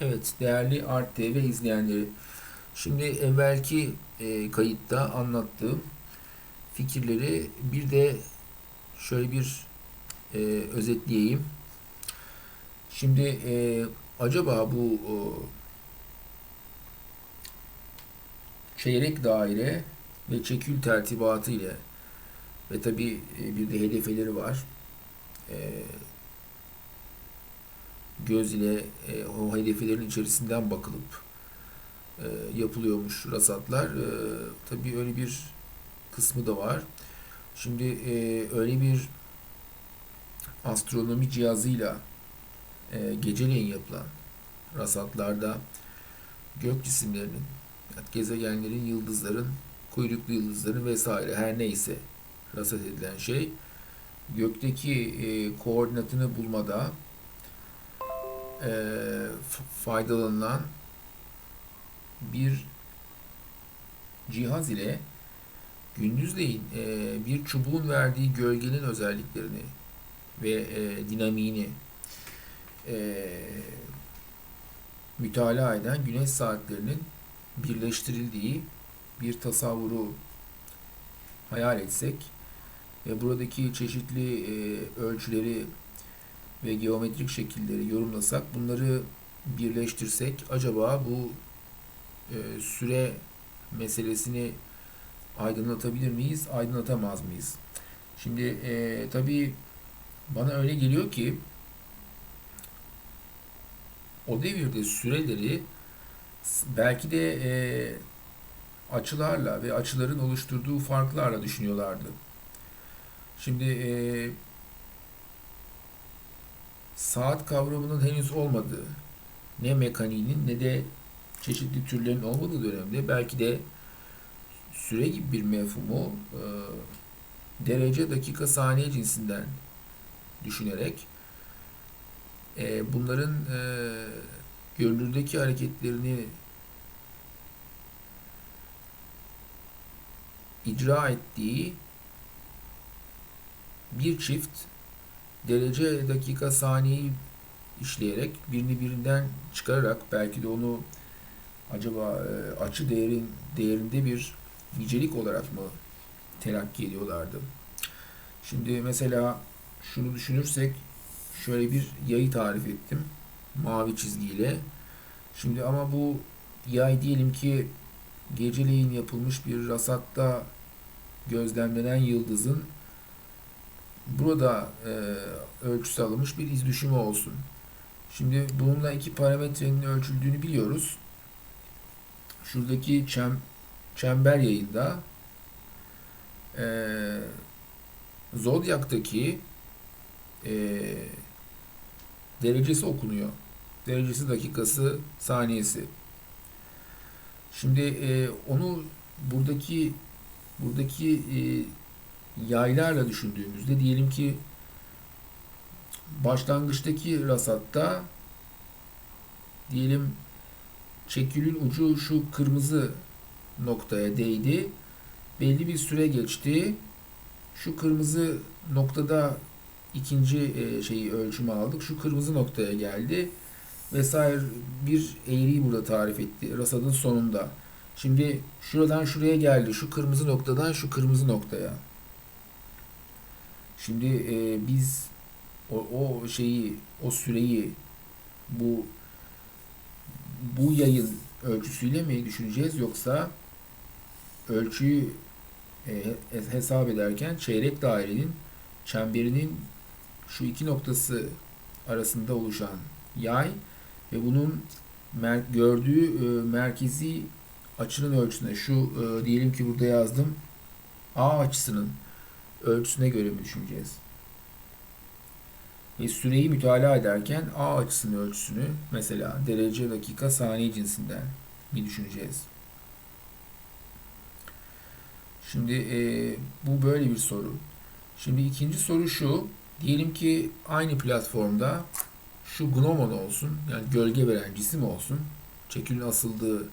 Evet, değerli Art TV izleyenleri. Şimdi evvelki e, kayıtta anlattığım fikirleri bir de şöyle bir e, özetleyeyim. Şimdi e, acaba bu o, çeyrek daire ve çekül tertibatı ile ve tabi bir de hedefleri var. E, göz ile e, o hedeflerin içerisinden bakılıp e, yapılıyormuş rasatlar. E, tabii öyle bir kısmı da var. Şimdi e, öyle bir astronomi cihazıyla e, geceleyin yapılan rasatlarda gök cisimlerinin, yani gezegenlerin, yıldızların, kuyruklu yıldızların vesaire her neyse rasat edilen şey gökteki e, koordinatını bulmada e, faydalanılan bir cihaz ile gündüzleyin e, bir çubuğun verdiği gölgenin özelliklerini ve e, dinamiğini e, mütalaa eden güneş saatlerinin birleştirildiği bir tasavvuru hayal etsek ve buradaki çeşitli e, ölçüleri ve geometrik şekilleri yorumlasak, bunları birleştirsek acaba bu e, süre meselesini aydınlatabilir miyiz, aydınlatamaz mıyız? Şimdi e, tabii bana öyle geliyor ki o devirde süreleri belki de e, açılarla ve açıların oluşturduğu farklarla düşünüyorlardı. Şimdi e, saat kavramının henüz olmadığı, ne mekaniğinin ne de çeşitli türlerin olmadığı dönemde belki de süre gibi bir mefhumu e, derece, dakika, saniye cinsinden düşünerek e, bunların e, görünürdeki hareketlerini icra ettiği bir çift derece, dakika, saniyeyi işleyerek birini birinden çıkararak belki de onu acaba e, açı değerin değerinde bir nicelik olarak mı telakki ediyorlardı? Şimdi mesela şunu düşünürsek şöyle bir yayı tarif ettim mavi çizgiyle. Şimdi ama bu yay diyelim ki geceleyin yapılmış bir rasatta gözlemlenen yıldızın burada e, ölçüsü alınmış bir iz düşümü olsun. Şimdi bununla iki parametrenin ölçüldüğünü biliyoruz. Şuradaki çem, çember yayında e, Zodyak'taki e, derecesi okunuyor. Derecesi dakikası saniyesi. Şimdi e, onu buradaki buradaki e, yaylarla düşündüğümüzde diyelim ki başlangıçtaki rasatta diyelim çekülün ucu şu kırmızı noktaya değdi. Belli bir süre geçti. Şu kırmızı noktada ikinci e, şeyi ölçümü aldık. Şu kırmızı noktaya geldi. Vesaire bir eğriyi burada tarif etti. Rasadın sonunda. Şimdi şuradan şuraya geldi. Şu kırmızı noktadan şu kırmızı noktaya. Şimdi e, biz o, o şeyi, o süreyi bu bu yayın ölçüsüyle mi düşüneceğiz yoksa ölçüyü e, hesap ederken çeyrek dairenin çemberinin şu iki noktası arasında oluşan yay ve bunun mer gördüğü e, merkezi açının ölçüsüne şu e, diyelim ki burada yazdım A açısının ölçüsüne göre mi düşüneceğiz? Ve süreyi mütalaa ederken A açısının ölçüsünü mesela derece, dakika, saniye cinsinden mi düşüneceğiz? Şimdi e, bu böyle bir soru. Şimdi ikinci soru şu. Diyelim ki aynı platformda şu gnomon olsun. Yani gölge veren cisim olsun. Çekilin asıldığı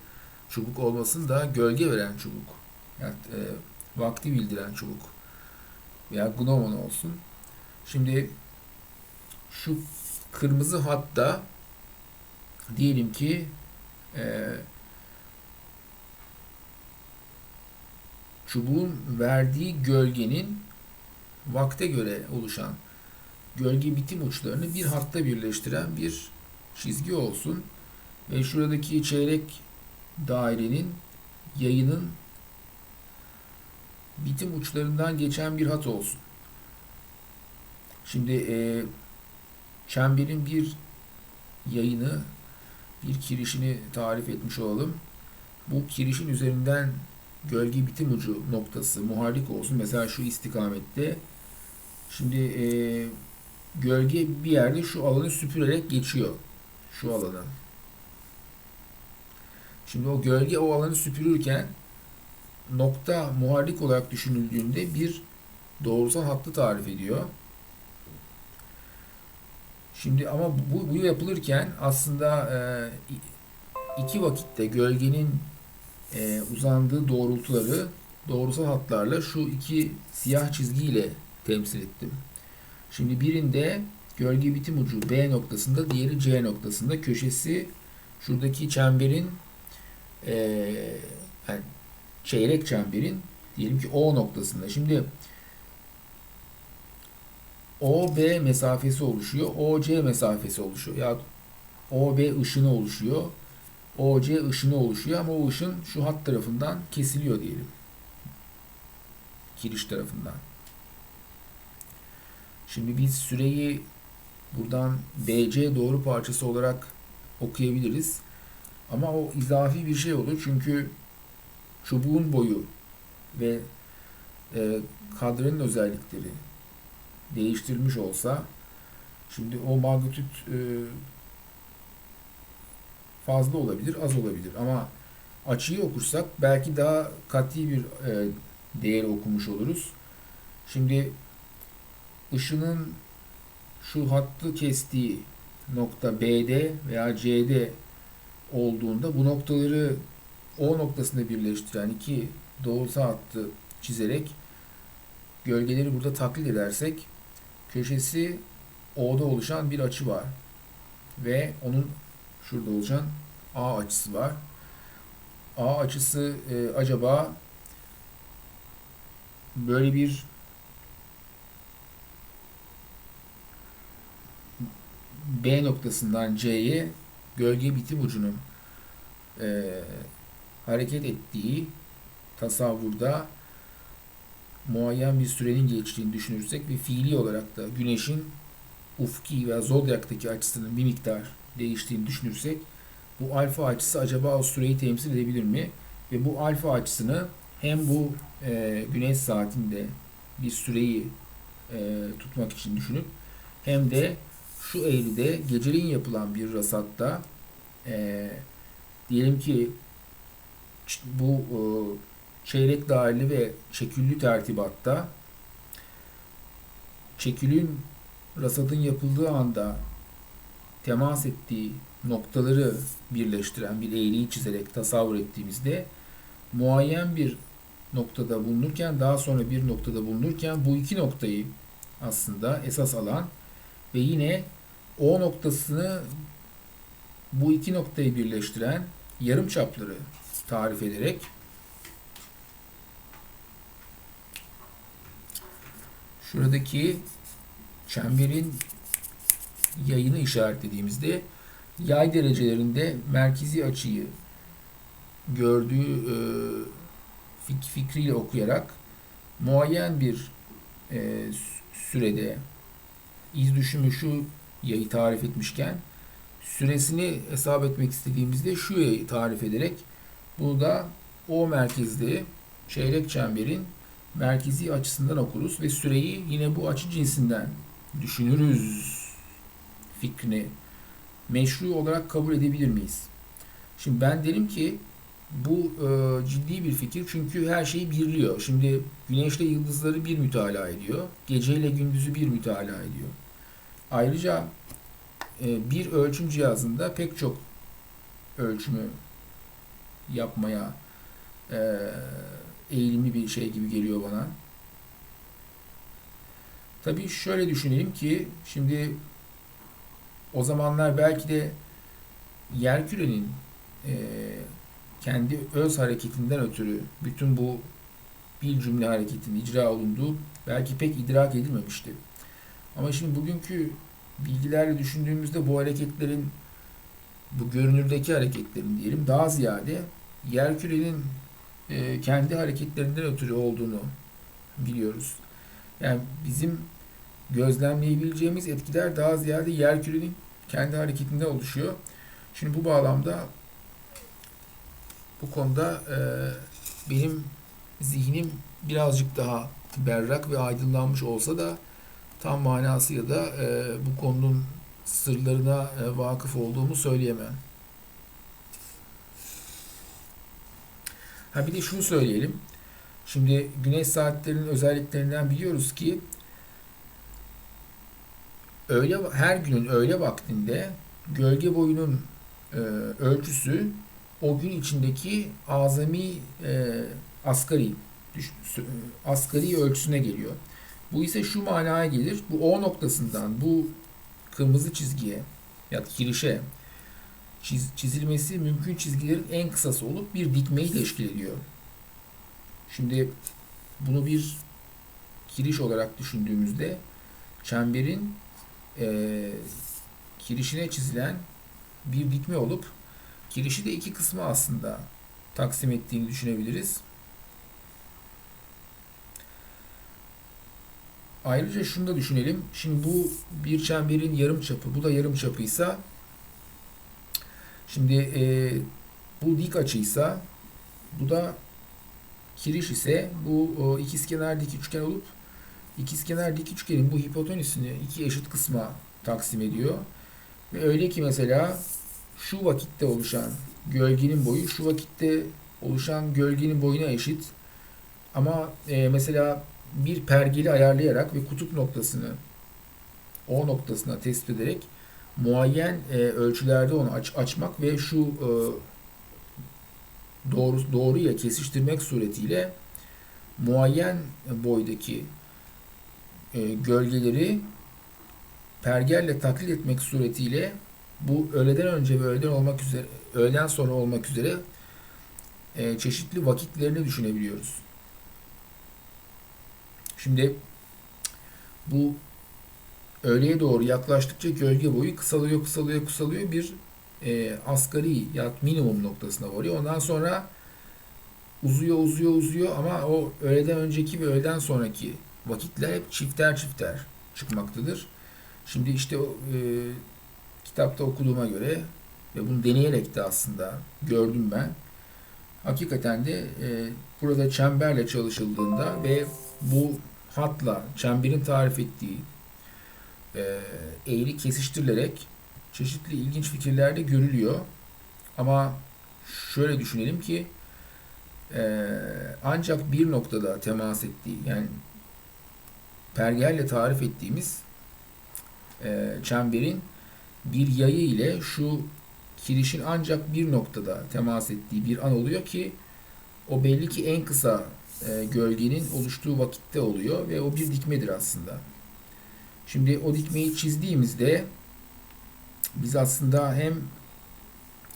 çubuk olmasın da gölge veren çubuk. Yani e, vakti bildiren çubuk. Veya gnomon olsun. Şimdi şu kırmızı hatta diyelim ki e, çubuğun verdiği gölgenin vakte göre oluşan gölge bitim uçlarını bir hatta birleştiren bir çizgi olsun ve şuradaki çeyrek dairenin yayının bitim uçlarından geçen bir hat olsun. Şimdi e, çemberin bir yayını, bir kirişini tarif etmiş olalım. Bu kirişin üzerinden gölge bitim ucu noktası muharrik olsun. Mesela şu istikamette. Şimdi e, gölge bir yerde şu alanı süpürerek geçiyor. Şu alanı. Şimdi o gölge o alanı süpürürken nokta muharrik olarak düşünüldüğünde bir doğrusal hattı tarif ediyor. Şimdi ama bu, bu yapılırken aslında e, iki vakitte gölgenin e, uzandığı doğrultuları doğrusal hatlarla şu iki siyah çizgiyle temsil ettim. Şimdi birinde gölge bitim ucu B noktasında, diğeri C noktasında. Köşesi şuradaki çemberin e, yani çeyrek çemberin diyelim ki O noktasında. Şimdi OB mesafesi oluşuyor. OC mesafesi oluşuyor. Ya OB ışını oluşuyor. OC ışını oluşuyor ama o ışın şu hat tarafından kesiliyor diyelim. Kiriş tarafından. Şimdi biz süreyi buradan BC doğru parçası olarak okuyabiliriz. Ama o izafi bir şey olur. Çünkü çubuğun boyu ve e, kadranın özellikleri değiştirilmiş olsa şimdi o magnitüt e, fazla olabilir, az olabilir ama açıyı okursak belki daha kat'i bir e, değer okumuş oluruz. Şimdi ışının şu hattı kestiği nokta B'de veya C'de olduğunda bu noktaları O noktasında birleştiren iki doğrusal hattı çizerek gölgeleri burada taklit edersek köşesi O'da oluşan bir açı var. Ve onun şurada oluşan A açısı var. A açısı e, acaba böyle bir B noktasından C'ye gölge bitim ucunun e, hareket ettiği tasavvurda muayyen bir sürenin geçtiğini düşünürsek ve fiili olarak da güneşin ufki veya zodyaktaki açısının bir miktar değiştiğini düşünürsek bu alfa açısı acaba o süreyi temsil edebilir mi? Ve bu alfa açısını hem bu e, güneş saatinde bir süreyi e, tutmak için düşünüp hem de şu eğride geceliğin yapılan bir rasatta e, diyelim ki bu e, çeyrek daireli ve çeküllü tertibatta çekülün rasadın yapıldığı anda temas ettiği noktaları birleştiren bir eğriyi çizerek tasavvur ettiğimizde muayyen bir noktada bulunurken daha sonra bir noktada bulunurken bu iki noktayı aslında esas alan ve yine o noktasını bu iki noktayı birleştiren yarım çapları tarif ederek. Şuradaki çemberin yayını işaretlediğimizde yay derecelerinde merkezi açıyı gördüğü e, fikriyle okuyarak muayyen bir e, sürede iz düşümü şu yayı tarif etmişken süresini hesap etmek istediğimizde şu yayı tarif ederek bunu da o merkezli çeyrek çemberin merkezi açısından okuruz ve süreyi yine bu açı cinsinden düşünürüz fikrini meşru olarak kabul edebilir miyiz? Şimdi ben derim ki bu e, ciddi bir fikir çünkü her şeyi birliyor. Şimdi güneşle yıldızları bir mütalaa ediyor. Geceyle gündüzü bir mütalaa ediyor. Ayrıca e, bir ölçüm cihazında pek çok ölçümü yapmaya e, eğilimli bir şey gibi geliyor bana. Tabii şöyle düşünelim ki şimdi o zamanlar belki de yerkürenin e, kendi öz hareketinden ötürü bütün bu bir cümle hareketinin icra olunduğu belki pek idrak edilmemişti. Ama şimdi bugünkü bilgilerle düşündüğümüzde bu hareketlerin bu görünürdeki hareketlerin diyelim daha ziyade yerkürenin e, kendi hareketlerinden ötürü olduğunu biliyoruz. Yani bizim gözlemleyebileceğimiz etkiler daha ziyade yerkürenin kendi hareketinden oluşuyor. Şimdi bu bağlamda bu konuda e, benim zihnim birazcık daha berrak ve aydınlanmış olsa da tam manasıyla da e, bu konunun sırlarına e, vakıf olduğumu söyleyemem. Ha bir de şunu söyleyelim. Şimdi güneş saatlerinin özelliklerinden biliyoruz ki öğle her günün öğle vaktinde gölge boyunun e, ölçüsü o gün içindeki azami e, asgari asgari ölçüsüne geliyor. Bu ise şu manaya gelir. Bu O noktasından bu kırmızı çizgiye ya kirişe çiz, çizilmesi mümkün çizgilerin en kısası olup bir dikmeyi teşkil ediyor. Şimdi bunu bir kiriş olarak düşündüğümüzde çemberin e, kirişine çizilen bir dikme olup kirişi de iki kısmı aslında taksim ettiğini düşünebiliriz. Ayrıca şunu da düşünelim. Şimdi bu bir çemberin yarım çapı, bu da yarım çapıysa şimdi e, bu dik açıysa bu da kiriş ise bu o, ikizkenar dik üçgen olup ikizkenar dik üçgenin bu hipotenüsünü iki eşit kısma taksim ediyor. Ve öyle ki mesela şu vakitte oluşan gölgenin boyu şu vakitte oluşan gölgenin boyuna eşit. Ama e, mesela bir pergeli ayarlayarak ve kutup noktasını O noktasına tespit ederek muayyen e, ölçülerde onu aç, açmak ve şu e, doğru doğruya kesiştirmek suretiyle muayyen boydaki e, gölgeleri pergelle taklit etmek suretiyle bu öğleden önce ve öğleden olmak üzere öğleden sonra olmak üzere e, çeşitli vakitlerini düşünebiliyoruz. Şimdi bu öğleye doğru yaklaştıkça gölge boyu kısalıyor, kısalıyor, kısalıyor. Bir e, asgari ya minimum noktasına varıyor. Ondan sonra uzuyor, uzuyor, uzuyor ama o öğleden önceki ve öğleden sonraki vakitler hep çifter çifter çıkmaktadır. Şimdi işte e, kitapta okuduğuma göre ve bunu deneyerek de aslında gördüm ben. Hakikaten de e, burada çemberle çalışıldığında ve bu hatla çemberin tarif ettiği eğri kesiştirilerek çeşitli ilginç fikirlerde görülüyor. Ama şöyle düşünelim ki e, ancak bir noktada temas ettiği yani pergelle tarif ettiğimiz e, çemberin bir yayı ile şu kirişin ancak bir noktada temas ettiği bir an oluyor ki o belli ki en kısa e, gölgenin oluştuğu vakitte oluyor ve o bir dikmedir aslında. Şimdi o dikmeyi çizdiğimizde biz aslında hem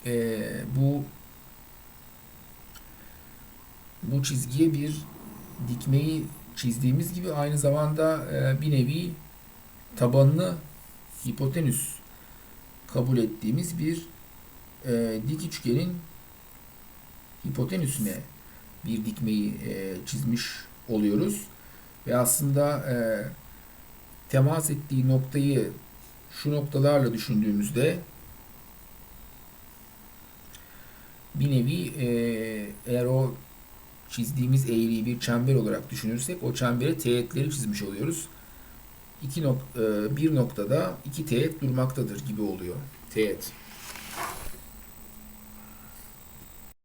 e, bu bu çizgiye bir dikmeyi çizdiğimiz gibi aynı zamanda e, bir nevi tabanını hipotenüs kabul ettiğimiz bir e, dik üçgenin hipotenüsüne bir dikmeyi e, çizmiş oluyoruz. Ve aslında e, temas ettiği noktayı şu noktalarla düşündüğümüzde bir nevi e, eğer o çizdiğimiz eğriyi bir çember olarak düşünürsek o çembere teğetleri çizmiş oluyoruz. İki nok e, bir noktada iki teğet durmaktadır gibi oluyor. Teğet.